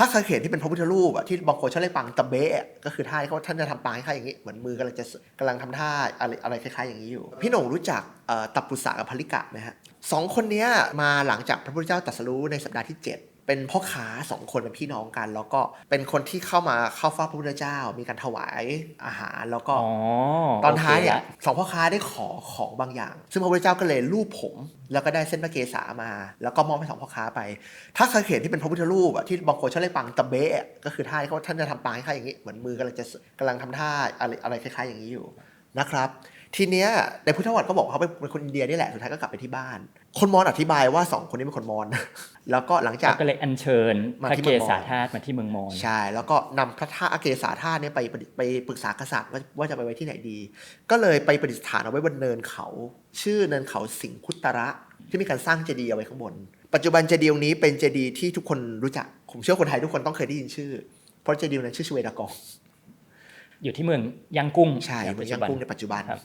ถ้าเคยเห็นที่เป็นพระพุทธรูปอะที่บางคนชอบเรียกปางตะเบะก็คือท่าที่เขาท่านจะทำปางให้คล้ายอย่างนี้ เหมือนมือกำลังจะกำลังทำท่าอะไรอะไรคล้ายๆอย่างนี้อยู่ พี่หน่งรู้จักตับปุษะกับพลิกะไหมฮะสองคนนี้มาหลังจากพระพุทธเจ้าตรัสรู้ในสัปดาห์ที่ 7 เป็นพ่อค้าสองคนเป็นพี่น้องกัน แล้วก็เป็นคนที่เข้ามาเข้าเฝ้าพระพุทธเจ้า มีการถวายอาหารแล้วก็อ๋อตอนท้ายเนี่ยโอคละสองพ่อค้าได้ขอของบางอย่าง ซึ่งพระพุทธเจ้าก็เลยรูปผม แล้วก็ได้เส้นพระเกศามา แล้วก็มอบให้สองพ่อค้าไป ถ้าเคยเห็นที่เป็นพระพุทธรูปอะที่บางคนชอบเรียกปางตะเบะอะก็คือท่าที่เขาท่านจะทำปางให้คล้ายอย่างนี้เหมือนมือกำลังจะกำลังทำท่าอะไรอะไรคล้ายๆอย่างนี้อยู่ นะครับ ทีเนี้ยในพุทธประวัติก็บอกว่าเขาเป็นคนอินเดียนี่แหละ สุดท้ายก็กลับไปที่บ้าน คนมอญอธิบายว่าสองคนนี้เป็นคนมอญ แล้วก็หลังจากเขาก็เลยอัญเชิญมาพระที่เกเมืองมอญศาธาตุมาที่เมืองมอญ ใช่ แล้วก็นำพระธาตุอเกสาธาตุเนี่ยไปประดิษฐ์ไปปรึกษากษัตริย์ว่าว่าจะไปไว้ที่ไหนดี ก็เลยไปประดิษฐานเอาไว้บนเนินเขา ชื่อเนินเขาสิงคุตระที่มีการสร้างเจดีย์เอาไว้ข้างบน ปัจจุบันเจดีย์องค์นี้เป็นเจดีย์ที่ทุกคนรู้จัก ผมเชื่อคนไทยทุกคนต้องเคยได้ยินชื่อ เพราะเจดีย์นั้นชื่อชเวดากอง อยู่ที่เมืองยังกุ้งใช่ย่างเหมืปัอนจจุยังบันกุ้งในปัจจุบันครับ